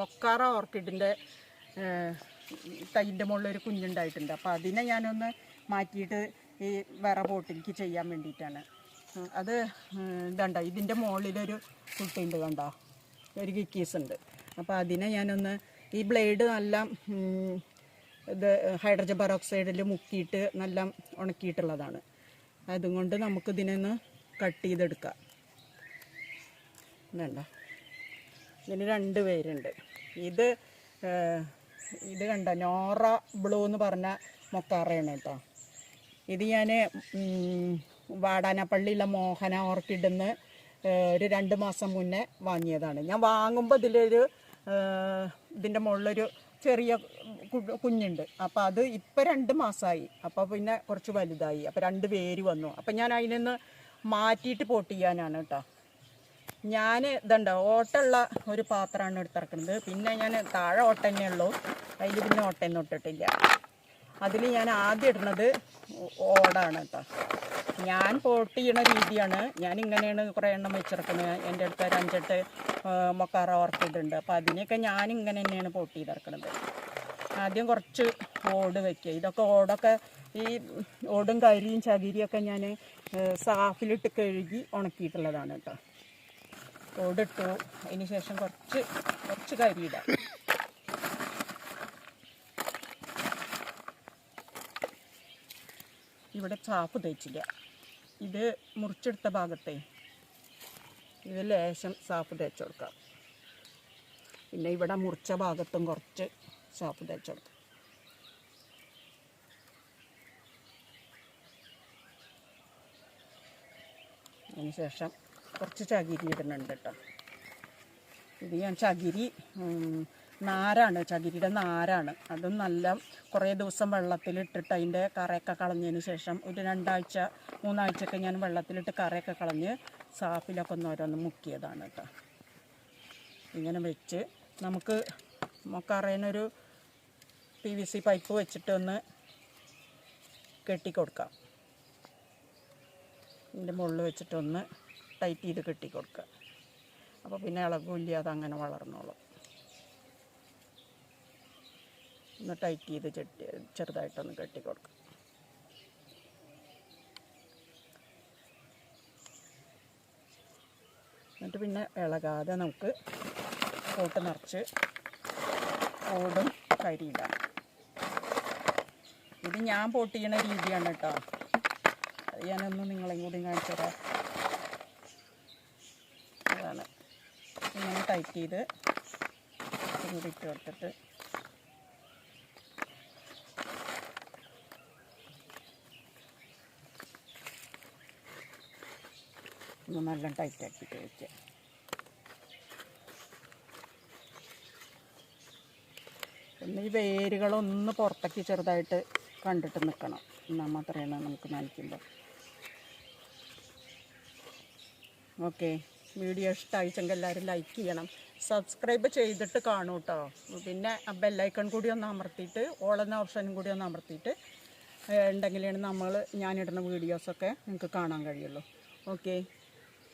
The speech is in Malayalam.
മൊക്കാറ ഓർക്കിഡിന്റെ തൈന്റെ മുകളിൽ ഒരു കുഞ്ഞുണ്ടായിട്ടുണ്ട്. അപ്പോൾ അതിനെ ഞാനൊന്ന് മാറ്റിയിട്ട് ഈ വേറെ ബോട്ടിലേക്ക് ചെയ്യാൻ വേണ്ടിയിട്ടാണ്. അത് ഇതുണ്ടോ? ഇതിന്റെ മുകളിലൊരു കുട്ടിയുണ്ട് കണ്ടോ? ഒരു കിക്കീസ് ഉണ്ട് അപ്പോൾ അതിനെ ഞാനൊന്ന് ഈ ബ്ലേഡ് നല്ല ഇത് ഹൈഡ്രജൻ പെറോക്സൈഡിൽ മുക്കിയിട്ട് നല്ല ഉണക്കിയിട്ടുള്ളതാണ്. അതുകൊണ്ട് നമുക്കിതിനൊന്ന് കട്ട് ചെയ്തെടുക്കാം. വേണ്ട ഇതിന് രണ്ട് പേരുണ്ട്. ഇത് ഇത് കണ്ട? നോറ ബ്ലൂ എന്ന് പറഞ്ഞ മൊക്കാറയാണ് കേട്ടോ. ഇത് ഞാൻ വാടാനപ്പള്ളിയിലെ മോഹന ഓർക്കിഡിൽ നിന്ന് ഒരു രണ്ട് മാസം മുന്നേ വാങ്ങിയതാണ്. ഞാൻ വാങ്ങുമ്പോൾ ഇതിലൊരു ഇതിന്റെ മുകളിലൊരു ചെറിയ കുഞ്ഞുണ്ട്. അപ്പോൾ അത് ഇപ്പം രണ്ട് മാസമായി അപ്പോൾ പിന്നെ കുറച്ച് വലുതായി. അപ്പോൾ രണ്ട് പേര് വന്നു. അപ്പം ഞാൻ അതിനൊന്ന് മാറ്റിയിട്ട് പോട്ട് ചെയ്യാനാണ് കേട്ടോ. ഞാൻ ഇതുണ്ട് ഓട്ടുള്ള ഒരു പാത്രമാണ് എടുത്തിറക്കുന്നത്. പിന്നെ ഞാൻ താഴെ ഓട്ട തന്നെ ഉള്ളൂ. അതിൽ പിന്നെ ഓട്ടയൊന്നും ഇട്ടിട്ടില്ല. അതിൽ ഞാൻ ആദ്യം ഇടുന്നത് ഓടാണ് കേട്ടോ. ഞാൻ പോട്ട് ചെയ്യണ രീതിയാണ്. ഞാൻ ഇങ്ങനെയാണ് കുറേ എണ്ണം വെച്ചിറക്കുന്നത്. എന്റെ അടുത്ത് ഒരു അഞ്ചെട്ട് മൊക്കാറ ഓർക്കിഡ് ഉണ്ട് അപ്പോൾ അതിനെയൊക്കെ ഞാൻ ഇങ്ങനെ തന്നെയാണ് പോട്ട് ചെയ്തിറക്കുന്നത് ആദ്യം കുറച്ച് ഓട് വയ്ക്കുക ഇതൊക്കെ ഓടൊക്കെ ഈ ഓടും കരിയും ചകിരിയൊക്കെ ഞാൻ സാഫിലിട്ട് കഴുകി ഉണക്കിയിട്ടുള്ളതാണ് കേട്ടോ. ഓടിട്ടു അതിന് ശേഷം കുറച്ച് കുറച്ച് കരിയിടാം ഇവിടെ ചാപ്പ് തേച്ചില്ല. ഇത് മുറിച്ചെടുത്ത ഭാഗത്തെ ഇത് ലേശം ചാപ്പ് തേച്ച് കൊടുക്കാം. പിന്നെ ഇവിടെ മുറിച്ച ഭാഗത്തും കുറച്ച് ചാപ്പ് തേച്ച് കൊടുക്കാം. അതിന് ശേഷം കുറച്ച് ചകിരി ഇടുന്നുണ്ട് കേട്ടോ. ഇത് ഞാൻ ചകിരി നാരാണ്. ചകിരിയുടെ നാരാണ്. അതും നല്ല കുറേ ദിവസം വെള്ളത്തിലിട്ടിട്ട് അതിന്റെ കറയൊക്കെ കളഞ്ഞതിന് ശേഷം ഒരു രണ്ടാഴ്ച മൂന്നാഴ്ചയൊക്കെ ഞാൻ വെള്ളത്തിലിട്ട് കറയൊക്കെ കളഞ്ഞ് സാഫിലൊക്കെ ഒന്ന് ഓരോന്ന് മുക്കിയതാണ് കേട്ടോ. ഇങ്ങനെ വെച്ച് നമുക്ക് കറയിനൊരു പി വി സി പൈപ്പ് വെച്ചിട്ടൊന്ന് കെട്ടിക്കൊടുക്കാം. ഇതിന്റെ മുകളിൽ വെച്ചിട്ടൊന്ന് ടൈറ്റ് ചെയ്ത് കെട്ടി കൊടുക്കുക അപ്പോൾ പിന്നെ ഇളകില്ല അങ്ങനെ വളർന്നോളും. ഒന്ന് ടൈറ്റ് ചെയ്ത് ചെട്ടി ചെറുതായിട്ടൊന്ന് കെട്ടി കൊടുക്കുക എന്നിട്ട് പിന്നെ ഇളകാതെ നമുക്ക് പോട്ട് നിറച്ച് ഓടും കരിയിടാം. ഇത് ഞാൻ പൊട്ടിയണ രീതിയാണ് കേട്ടോ. അത് ഞാനൊന്ന് നിങ്ങളെയും കൂടി കാണിച്ചു തരാം അതാണ് ഇങ്ങനെ ടൈറ്റ് ചെയ്ത് കൂടി ഇട്ട് കൊടുത്തിട്ട്. ഒന്ന് നല്ല ടൈറ്റ് ആക്കിയിട്ട് ഒന്ന് ഈ വേരുകളൊന്ന് പുറത്തേക്ക് ചെറുതായിട്ട് കണ്ടിട്ട് നിൽക്കണം. എന്നാൽ മാത്രമേ നമുക്ക് നനയ്ക്കുമ്പോൾ ഓക്കെ വീഡിയോ ഇഷ്ടമായിച്ചെങ്കിൽ എല്ലാവരും ലൈക്ക് ചെയ്യണം. സബ്സ്ക്രൈബ് ചെയ്തിട്ട് കാണൂ കേട്ടോ പിന്നെ ബെല്ലൈക്കൺ കൂടി ഒന്ന് അമർത്തിയിട്ട് ഓളെന്ന ഓപ്ഷനും കൂടി ഒന്ന് അമർത്തിയിട്ട് ഉണ്ടെങ്കിലാണ് നമ്മൾ ഞാനിടുന്ന വീഡിയോസൊക്കെ നിങ്ങൾക്ക് കാണാൻ കഴിയുള്ളൂ. ഓക്കെ